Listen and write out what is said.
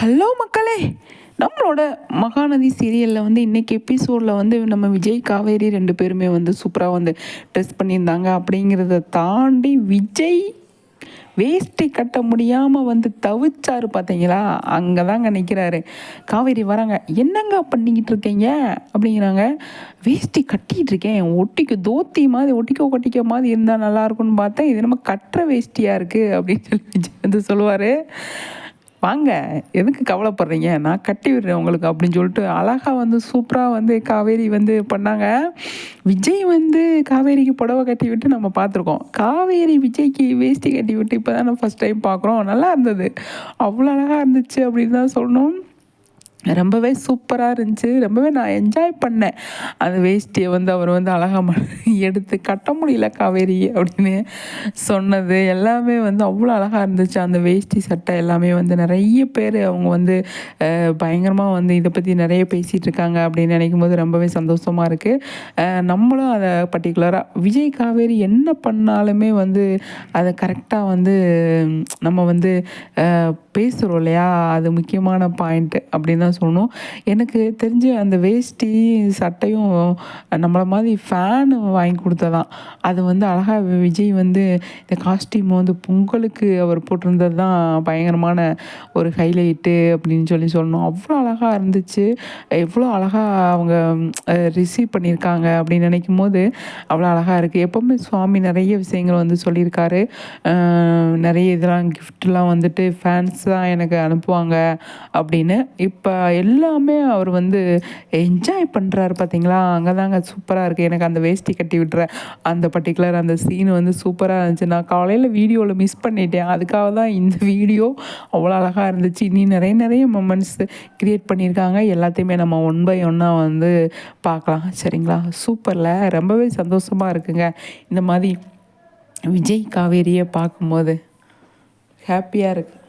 Hello மக்களே. நம்மளோட மகாநதி சீரியலில் வந்து இன்றைக்கி எபிசோடில் வந்து நம்ம விஜய் காவேரி ரெண்டு பேருமே வந்து சூப்பராக வந்து ட்ரெஸ் பண்ணியிருந்தாங்க அப்படிங்கிறத தாண்டி விஜய் வேஷ்டி கட்ட முடியாமல் வந்து தவிச்சாரு பார்த்தீங்களா அங்கே தாங்க நிற்கிறாரு காவேரி வராங்க என்னங்க பண்ணிக்கிட்டு இருக்கீங்க? அப்படிங்கிறாங்க. வேஷ்டி கட்டிகிட்டு இருக்கேன். ஒட்டிக்கு தோத்தி மாதிரி ஒட்டிக்கோ கொட்டிக்க மாதிரி இருந்தால் நல்லாயிருக்கும்னு பார்த்தேன். இது நம்ம கட்டுற வேஷ்டியாக இருக்குது அப்படின்னு சொல்லி விஜய் வந்து சொல்லுவார். வாங்க எதுக்கு கவலைப்படுறீங்க? நான் கட்டி விடுறேன் உங்களுக்கு அப்படின்னு சொல்லிட்டு அழகாக வந்து சூப்பராக வந்து காவேரி வந்து பண்ணாங்க. விஜய் வந்து காவேரிக்கு புடவை கட்டி விட்டு நம்ம பார்த்துருக்கோம். காவேரி விஜய்க்கு வேஷ்டி கட்டி விட்டு இப்போ தான் நம்ம ஃபஸ்ட் டைம் பார்க்குறோம். நல்லா இருந்தது. அவ்வளோ அழகாக இருந்துச்சு அப்படின்னு தான் சொல்லணும். ரொம்பவே சூப்பராக இருந்துச்சு. ரொம்பவே நான் என்ஜாய் பண்ணேன். அந்த வேஷ்டியை வந்து அவர் வந்து அழகாக எடுத்து கட்ட முடியல காவேரி அப்படின்னு சொன்னது. எல்லாமே வந்து அவ்வளோ அழகாக இருந்துச்சு. அந்த வேஷ்டி சட்டை எல்லாமே வந்து நிறைய பேர் அவங்க வந்து பயங்கரமாக வந்து இதை பற்றி நிறைய பேசிகிட்டு இருக்காங்க அப்படின்னு நினைக்கும் போது ரொம்பவே சந்தோஷமாக இருக்குது நம்மளும் அதை பர்டிகுலராக விஜய் காவேரி என்ன பண்ணாலுமே வந்து அதை கரெக்டாக வந்து நம்ம வந்து பேசுகிறோம் இல்லையா? அது முக்கியமான பாயிண்ட்டு அப்படின்னு தான் சொல்லணும். எனக்கு தெரிஞ்சு அந்த வேஷ்டி சட்டையும் நம்மளை மாதிரி ஃபேனு வாங்கி கொடுத்ததான். அது வந்து அழகாக விஜய் வந்து இந்த காஸ்டியூம் வந்து பொங்கலுக்கு அவர் போட்டிருந்தது தான் பயங்கரமான ஒரு ஹைலைட்டு அப்படின்னு சொல்லி சொல்லணும். அவ்வளோ அழகாக இருந்துச்சு. எவ்வளோ அழகாக அவங்க ரிசீவ் பண்ணியிருக்காங்க அப்படின்னு நினைக்கும் போது அவ்வளோ அழகாக இருக்குது எப்போவுமே சுவாமி நிறைய விஷயங்கள் வந்து சொல்லியிருக்காரு. நிறைய இதெல்லாம் கிஃப்ட்லாம் வந்துட்டு ஃபேன்ஸ் தான் எனக்கு அனுப்புவாங்க அப்படின்னு. இப்போ எல்லாமே அவர் வந்து என்ஜாய் பண்ணுறாரு பார்த்தீங்களா அங்கே தாங்க சூப்பராக இருக்குது எனக்கு அந்த வேஷ்டி கட்டி விட்டுற அந்த பர்டிகுலர் அந்த சீன் வந்து சூப்பராக இருந்துச்சு. நான் காலையில் வீடியோவில் மிஸ் பண்ணிட்டேன். அதுக்காக தான் இந்த வீடியோ அவ்வளோ அழகாக இருந்துச்சு. நீ நிறைய நிறைய மொமெண்ட்ஸ் க்ரியேட் பண்ணியிருக்காங்க. எல்லாத்தையுமே நம்ம ஒன் பை ஒன்னாக வந்து பார்க்கலாம். சரிங்களா? சூப்பரில் ரொம்பவே சந்தோஷமாக இருக்குங்க. இந்த மாதிரி விஜய் காவேரியை பார்க்கும்போது ஹாப்பியாக இருக்குது